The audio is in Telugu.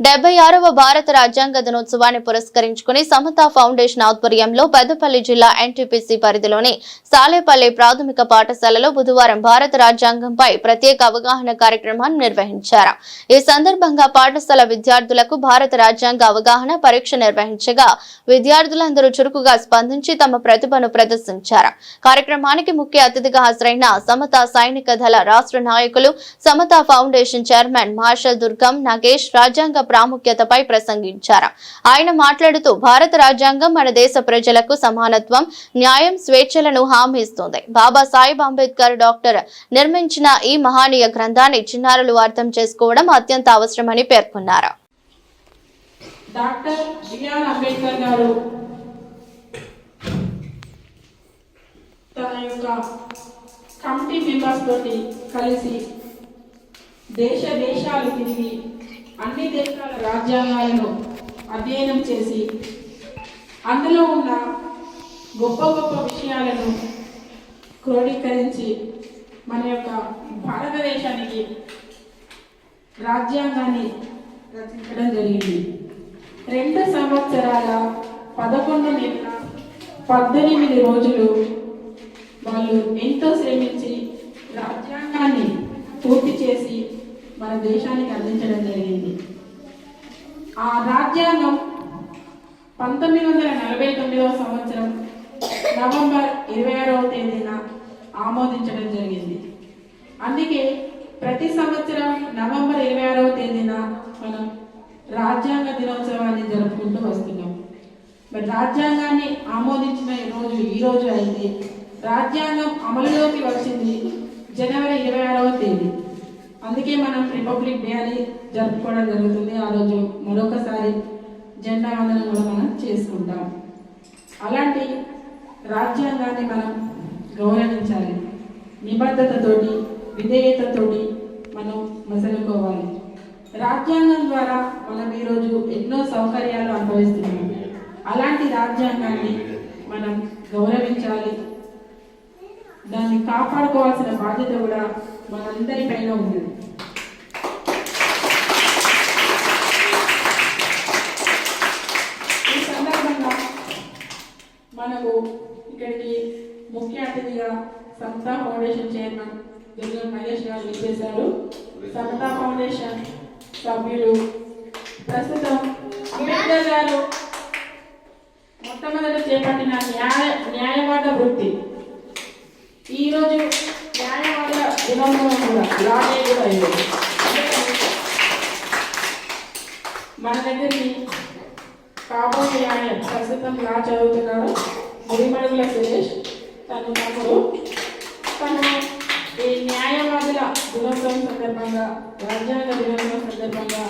డెబ్బై ఆరవ భారత రాజ్యాంగ దినోత్సవాన్ని పురస్కరించుకుని సమత ఫౌండేషన్ ఆధ్వర్యంలో పెద్దపల్లి జిల్లా ఎన్టీపీసీ పరిధిలోని సాలేపల్లి ప్రాథమిక పాఠశాలలో బుధవారం భారత రాజ్యాంగంపై ప్రత్యేక అవగాహన కార్యక్రమాన్ని నిర్వహించారు. ఈ సందర్భంగా పాఠశాల విద్యార్థులకు భారత రాజ్యాంగ అవగాహన పరీక్ష నిర్వహించగా విద్యార్థులందరూ చురుకుగా స్పందించి తమ ప్రతిభను ప్రదర్శించారు. కార్యక్రమానికి ముఖ్య అతిథిగా హాజరైన సమత సైనిక దళ రాష్ట్ర నాయకులు Samata foundation chairman marshal Durgam Nagesh రాజ్యాంగ ప్రాముఖ్యతపై ప్రసంగించారు. ఆయన మాట్లాడుతూ భారత రాజ్యాంగం మన దేశ ప్రజలకు సమానత్వం న్యాయం స్వేచ్ఛలను హామీస్తుంది. బాబా బాబాసాహెబ్ అంబేద్కర్ డాక్టర్ నిర్మించిన ఈ మహానీయ గ్రంథాన్ని చిన్నారులు అర్థం చేసుకోవడం అత్యంత అవసరమని పేర్కొన్నారు. డాక్టర్ బిఆర్ అంబేద్కర్ గారు తన యొక్క కమిటీ మెంబర్స్ తోటి కలిసి దేశ దేశాలు తిరిగి అన్ని దేశాల రాజ్యాంగాలను అధ్యయనం చేసి అందులో ఉన్న గొప్ప గొప్ప విషయాలను క్రోడీకరించి మన యొక్క భారతదేశానికి రాజ్యాంగాన్ని రచించడం జరిగింది. రెండు సంవత్సరాల పదకొండు నెలల పద్దెనిమిది రోజులు వాళ్ళు ఎంతో శ్రమించి రాజ్యాంగాన్ని పూర్తి చేసి మన దేశానికి అందించడం జరిగింది. ఆ రాజ్యాంగం పంతొమ్మిది వందల నలభై తొమ్మిదవ సంవత్సరం నవంబర్ ఇరవై ఆరవ తేదీన ఆమోదించడం జరిగింది. అందుకే ప్రతి సంవత్సరం నవంబర్ ఇరవై ఆరవ తేదీన మనం రాజ్యాంగ దినోత్సవాన్ని జరుపుకుంటూ వస్తున్నాం. మరి రాజ్యాంగాన్ని ఆమోదించిన ఈ రోజు ఈ రోజు అయింది రాజ్యాంగం అమలులోకి వచ్చింది జనవరి ఇరవై ఆరవ తేదీ. అందుకే మనం రిపబ్లిక్ డే అని జరుపుకోవడం జరుగుతుంది. ఆ రోజు మరొకసారి జెండా వందనం కూడా మనం చేసుకుంటాం. అలాంటి రాజ్యాంగాన్ని మనం గౌరవించాలి. నిబద్ధతతోటి విధేయతతోటి మనం మసలుకోవాలి. రాజ్యాంగం ద్వారా మనం ఈరోజు ఎన్నో సౌకర్యాలు అనుభవిస్తున్నాం. అలాంటి రాజ్యాంగాన్ని మనం గౌరవించాలి. దాన్ని కాపాడుకోవాల్సిన బాధ్యత కూడా మనందరిపైన ఉంది ఈ సందర్భంగా మనకు ఇక్కడికి ముఖ్య అతిథిగా సమతా ఫౌండేషన్ చైర్మన్ దుర్గం మహేష్ గారు విచ్చేశారు సమతా ఫౌండేషన్ సభ్యులు ప్రస్తుతం అంబేద్కర్ గారు మొట్టమొదట చేపట్టిన న్యాయ న్యాయవాద వృత్తి ఈరోజు న్యాయవాద దినోత్సవం కూడా లా కూడా ఈరోజు. మన దగ్గరికి కాబోయే ఆయన ప్రస్తుతం లా చదువుతున్నాడు గుడిమడుగుల సురేష్ తను తమ్ముడు తను ఈ న్యాయవాదుల దినోత్సవం సందర్భంగా రాజ్యాంగ దినోత్సవం సందర్భంగా